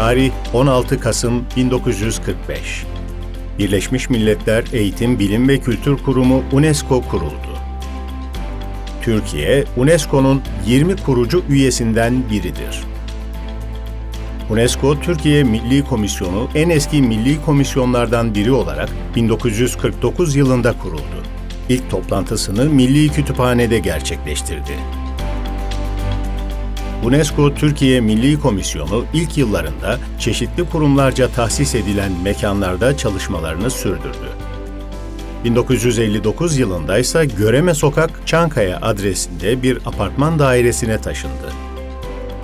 Tarih 16 Kasım 1945. Birleşmiş Milletler Eğitim, Bilim ve Kültür Kurumu UNESCO kuruldu. Türkiye, UNESCO'nun 20 kurucu üyesinden biridir. UNESCO Türkiye Milli Komisyonu en eski milli komisyonlardan biri olarak 1949 yılında kuruldu. İlk toplantısını Milli Kütüphane'de gerçekleştirdi. UNESCO Türkiye Milli Komisyonu ilk yıllarında çeşitli kurumlarca tahsis edilen mekanlarda çalışmalarını sürdürdü. 1959 yılında ise Göreme Sokak Çankaya adresinde bir apartman dairesine taşındı.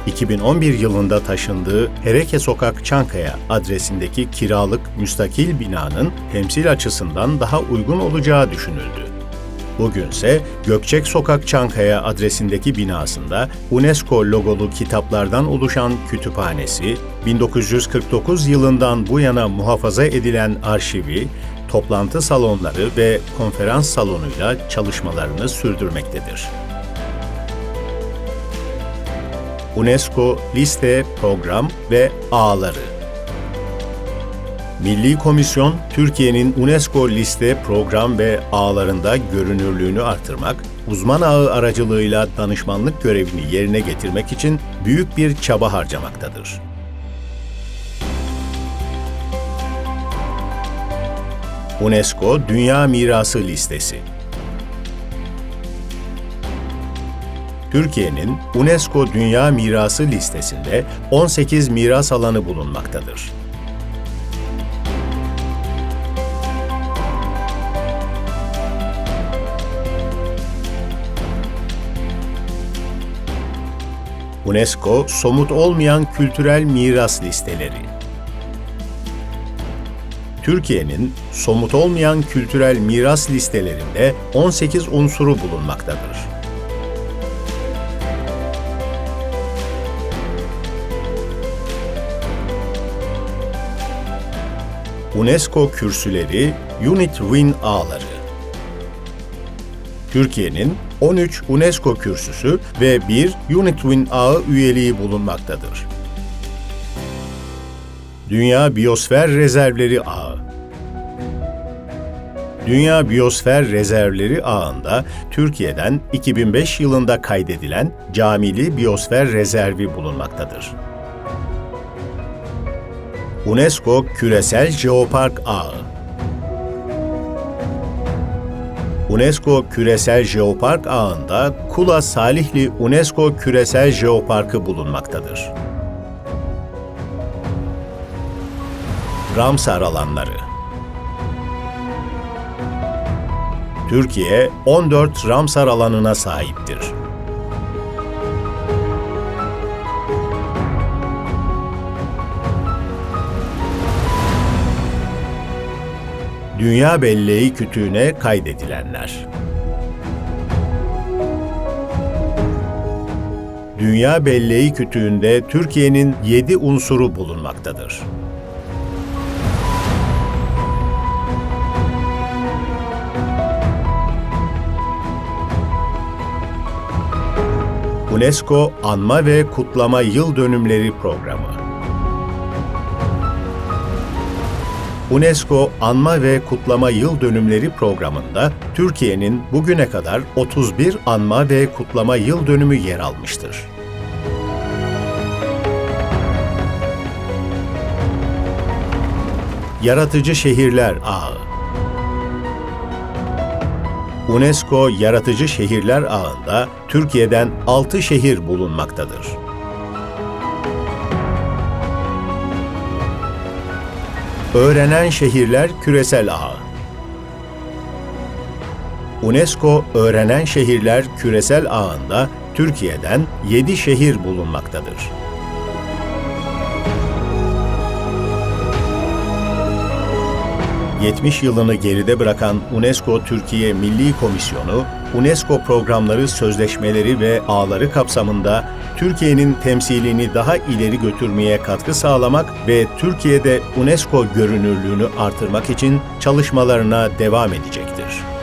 2011 yılında taşındığı Hereke Sokak Çankaya adresindeki kiralık müstakil binanın temsil açısından daha uygun olacağı düşünüldü. Bugünse Gökçek Sokak Çankaya adresindeki binasında UNESCO logolu kitaplardan oluşan kütüphanesi, 1949 yılından bu yana muhafaza edilen arşivi, toplantı salonları ve konferans salonuyla çalışmalarını sürdürmektedir. UNESCO liste, program ve ağları Milli Komisyon, Türkiye'nin UNESCO liste, program ve ağlarında görünürlüğünü artırmak, uzman ağı aracılığıyla danışmanlık görevini yerine getirmek için büyük bir çaba harcamaktadır. UNESCO Dünya Mirası Listesi Türkiye'nin UNESCO Dünya Mirası listesinde 18 miras alanı bulunmaktadır. UNESCO somut olmayan kültürel miras listeleri. Türkiye'nin somut olmayan kültürel miras listelerinde 18 unsuru bulunmaktadır. UNESCO kürsüleri Unit Win ağları. Türkiye'nin 13 UNESCO kürsüsü ve 1 UNITWIN ağı üyeliği bulunmaktadır. Dünya Biyosfer Rezervleri Ağı Dünya Biyosfer Rezervleri Ağı'nda Türkiye'den 2005 yılında kaydedilen Camili Biyosfer Rezervi bulunmaktadır. UNESCO Küresel Jeopark Ağı UNESCO Küresel Jeopark ağında Kula Salihli UNESCO Küresel Jeoparkı bulunmaktadır. Ramsar alanları Türkiye 14 Ramsar alanına sahiptir. Dünya Belleği Kütüğü'ne kaydedilenler. Dünya Belleği Kütüğü'nde Türkiye'nin 7 unsuru bulunmaktadır. UNESCO Anma ve Kutlama Yıl Dönümleri Programı UNESCO Anma ve Kutlama Yıl Dönümleri programında Türkiye'nin bugüne kadar 31 anma ve kutlama yıl dönümü yer almıştır. Yaratıcı Şehirler Ağı UNESCO Yaratıcı Şehirler Ağı'nda Türkiye'den 6 şehir bulunmaktadır. Öğrenen Şehirler Küresel Ağı UNESCO Öğrenen Şehirler Küresel Ağı'nda Türkiye'den 7 şehir bulunmaktadır. ...70 yılını geride bırakan UNESCO Türkiye Milli Komisyonu, UNESCO programları, sözleşmeleri ve ağları kapsamında Türkiye'nin temsilini daha ileri götürmeye katkı sağlamak ve Türkiye'de UNESCO görünürlüğünü artırmak için çalışmalarına devam edecektir.